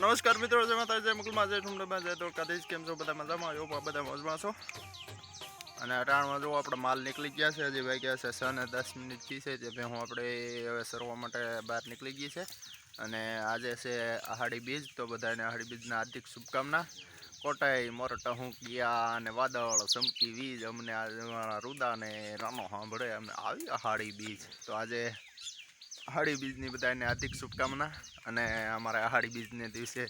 નમસ્કાર મિત્રો, જય માતા જય મુકુલમાં જય ઠુમડામાં જય દ્વારકાધીશ. કેમ છો? બધા મજામાં? આવ્યો બધા મોજમાં છો. અને અટાણમાં જો આપણે માલ નીકળી ગયા છે, હજી ભાઈ ગયા છે છ ને દસ મિનિટથી છે, જે હું આપણે હવે સરવા માટે બહાર નીકળી ગઈ છે. અને આજે છે આહાડી બીજ, તો બધાને આહાડી બીજના હાર્દિક શુભકામના. કોટાઈ, મોરટા હુંકિયા અને વાદળ, ચમકી, વીજ, અમને આજે અમારા રૂદા ને રાનો સાંભળે અમે આવી આહાડી બીજ. તો આજે આહાડી બીજની બધાને હાર્દિક શુભકામના અને અમારા આહાડી બીજને દિવસે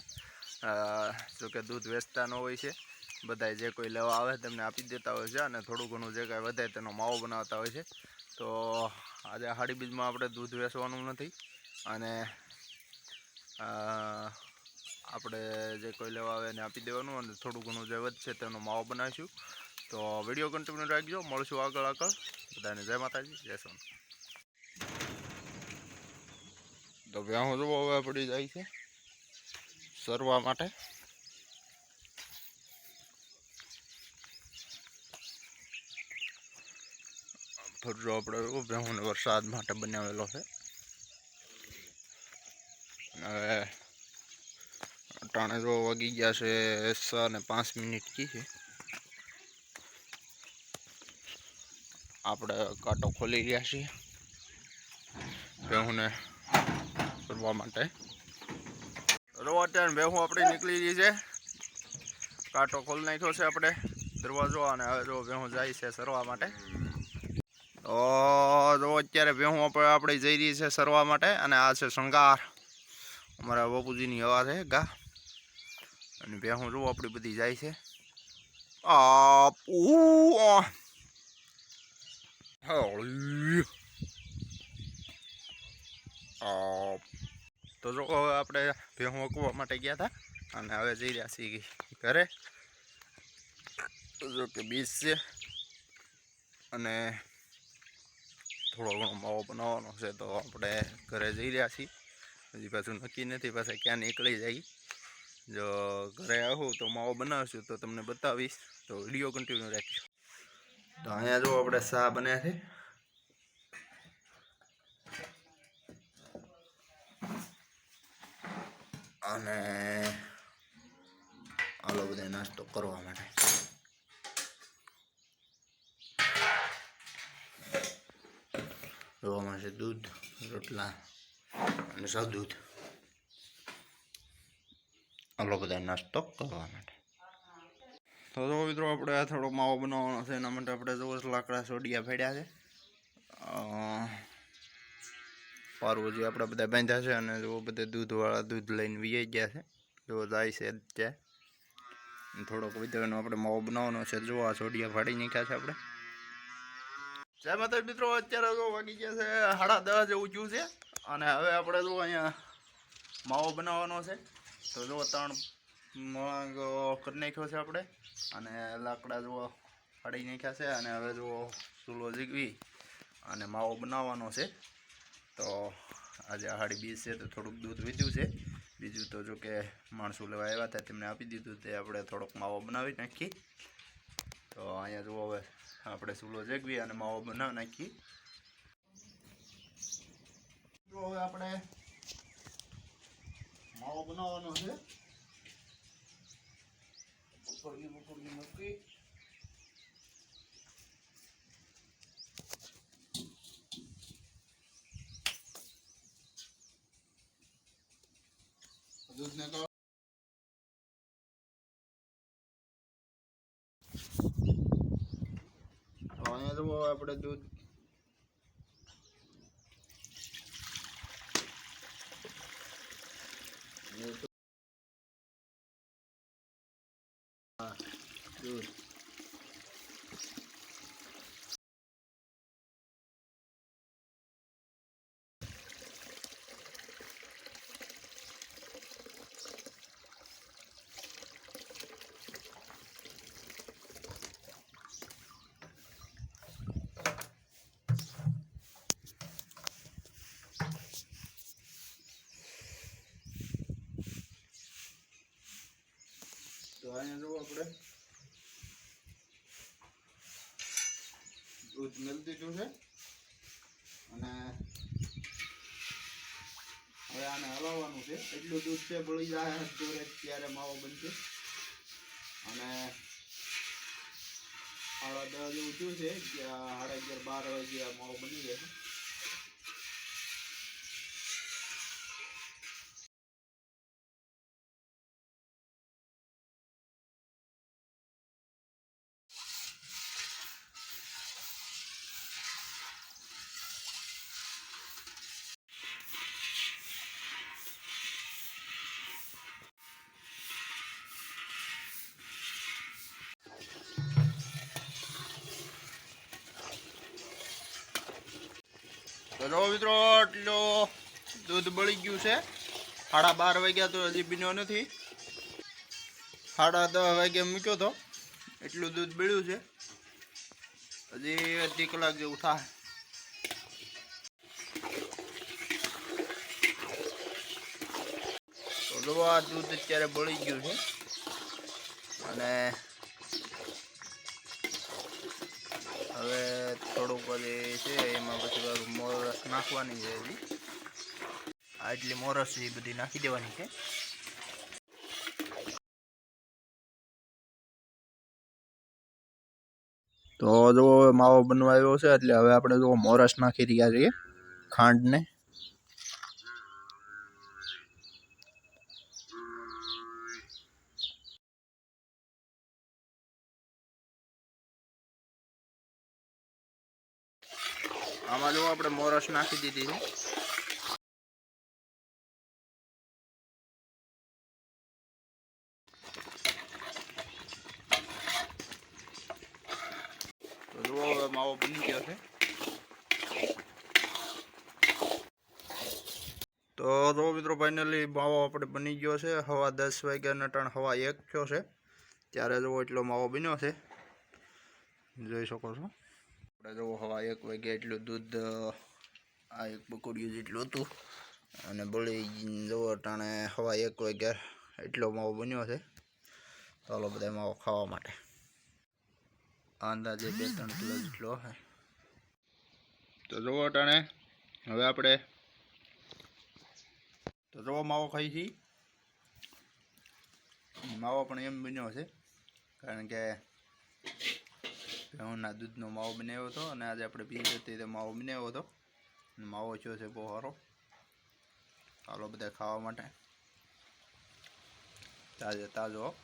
જોકે દૂધ વેચતા ન હોય છે. બધા જે કોઈ લેવા આવે તેમને આપી દેતા હોય છે અને થોડું ઘણું જે કાંઈ વધે તેનો માવો બનાવતા હોય છે. તો આજે આહાડી બીજમાં આપણે દૂધ વેચવાનું નથી અને આપણે જે કોઈ લેવા આવે એને આપી દેવાનું અને થોડું ઘણું જે વધશે તેનો માવો બનાવીશું. તો વીડિયો કન્ટિન્યુ રાખજો. મળશું આગળ આગળ. બધાને જય માતાજી, જય સોન તો વ્યાહો જોવો હવે પડી જાય છે. સરવા માટે. ફરજો આપણે ભેહુને વરસાદ માટે બનાવેલો છે. હવે અટાણે જો વાગી ગયા છે છ ને પાંચ મિનિટ કી છે. આપણે કાંટો ખોલી રહ્યા છીએ. ભેહુને કરવા માટે. રો અત્યારે ભેહું આપણી નીકળી ગઈ છે. કાંટો ખોલી નાખ્યો છે આપણે દરવાજો અને હવે જો ભેહું જાય છે સરવા માટે. તો જો અત્યારે ભેહું આપણે આપણે જઈ રહી છે સરવા માટે અને આ છે શણગાર. અમારા બાપુજીની હવા છે ગા. અને ભેહું જો આપણી બધી જાય છે. આ ઉ, આ. હળી. આ તો જો હવે આપણે ભેહું ઓકવા માટે ગયા હતા અને હવે જઈ રહ્યા છીએ ઘરે. જો કે બીજ છે અને થોડો ઘણો માવો બનાવવાનો છે તો આપણે ઘરે જઈ રહ્યા છીએ. હજી પાછું નક્કી નથી પાછા ક્યાં નીકળી જાય. જો ઘરે આવું તો માવો બનાવશું તો તમને બતાવીશ. તો વીડિયો કન્ટિન્યુ રાખીશું તો અહીંયા જો આપણે શા બન્યા છે. અને આલો બધા નાસ્તો કરવા માટે. જોવામાં છે દૂધ, રોટલા અને સદૂધ દૂધ આલો બધા નાસ્તો કરવા માટે. તો જો મિત્રો આપણે આ થોડો માવો બનાવવાનો છે, એના માટે આપણે જો લાકડા સોડિયા ફેડ્યા છે. અ, જે આપણા બધા બાંધ્યા છે અને જો બધા દૂધવાળા દૂધ લઈને વીએ ગયા છે. જો જાય છે ત્યાં થોડોક વિધવાનો આપણે માવો બનાવવાનો છે. જો આ સોડિયા ફાડી નાખ્યા છે આપણે. જય માતા મિત્રો અત્યારે જો વાગી ગયા છે સાડા દસ જેવું થયું છે. અને હવે આપણે જો અહીંયા માવો બનાવવાનો છે. તો જો ત્રણ મગ કરી નાખ્યો છે આપણે. અને લાકડા જો ફાડી નાખ્યા છે. અને હવે જો ચૂલો જીગવી અને માવો બનાવવાનો છે. તો આજે આહાડી બીજ છે તો થોડુંક દૂધ વીધ્યું છે. બીજું તો જો કે માણસો લેવા આવ્યા હતા તેમને આપી દીધું તે આપણે થોડોક માવો બનાવી નાખી. તો અહીંયા જુઓ હવે આપણે ચૂલો જગવી અને માવો બનાવી નાખી જો હવે આપણે માવો બનાવવાનો છે ઉકળવી ઉકળવી મૂકી દૂધને તો તો અહીંયા જુઓ આપણે દૂધ દૂધ. અહીંયા જુઓ આપણે. દૂધ મેળ દીધું છે. અને હવે આને હલાવવાનું છે. એટલું દૂધ છે ભળી જાય જોરે ત્યારે માવો બનશે. અને સાડા દસ જેવું થયું છે સાડા અગિયાર, બાર વાગ્યા માવો બની જશે તો મિત્રો એટલો દૂધ બળી ગયું છે. સાડા બાર વાગ્યા તો હજી બીનો નથી. સાડા દસ વાગ્યા મૂક્યો તો એટલું દૂધ બળ્યું છે. હજી અડધી કલાક જેવું થાય. આ દૂધ અત્યારે બળી ગયું છે. અને હવે થોડુંક હજી છે, એમાં પછી મોરસ નાખવાની છે હજી. આ એટલી મોરસ એ બધી નાખી દેવાની છે. તો જો માવો બનવા આવ્યો છે, એટલે હવે આપણે જો મોરસ નાખી રહ્યા છીએ ખાંડને. આમાં જો આપણે મોરસ નાખી દીધી છે. માવો બની ગયો છે. તો જો મિત્રો ફાઇનલી માવો આપણે બની ગયો છે. હવા દસ વાગ્યાના ટણ હવા એક થયો છે. ત્યારે જુઓ એટલો માવો બન્યો છે. જોઈ શકો છો. આપણે જુઓ હવા એક વાગ્યા એટલું દૂધ આ એક પકોડિયું જેટલું હતું. અને બળી જવો ટાણે હવા એક વાગ્યા એટલો માવો બન્યો છે. ચાલો બધા માવો ખાવા માટે. અંદાજે બે ત્રણ કિલો જેટલો હે. તો જુઓ ટાણે, હવે આપણે તો જુઓ માવો ખાઈ છીએ માવો પણ એમ બન્યો છે. કારણ કે ઘઉંના દૂધનો માવો બનાવ્યો હતો અને આજે આપણે પી હતી તો માવો બનાવ્યો હતો. માવો થયો છે બહુ સારો. ચાલો, બધા ખાવા માટે. તાજો તાજો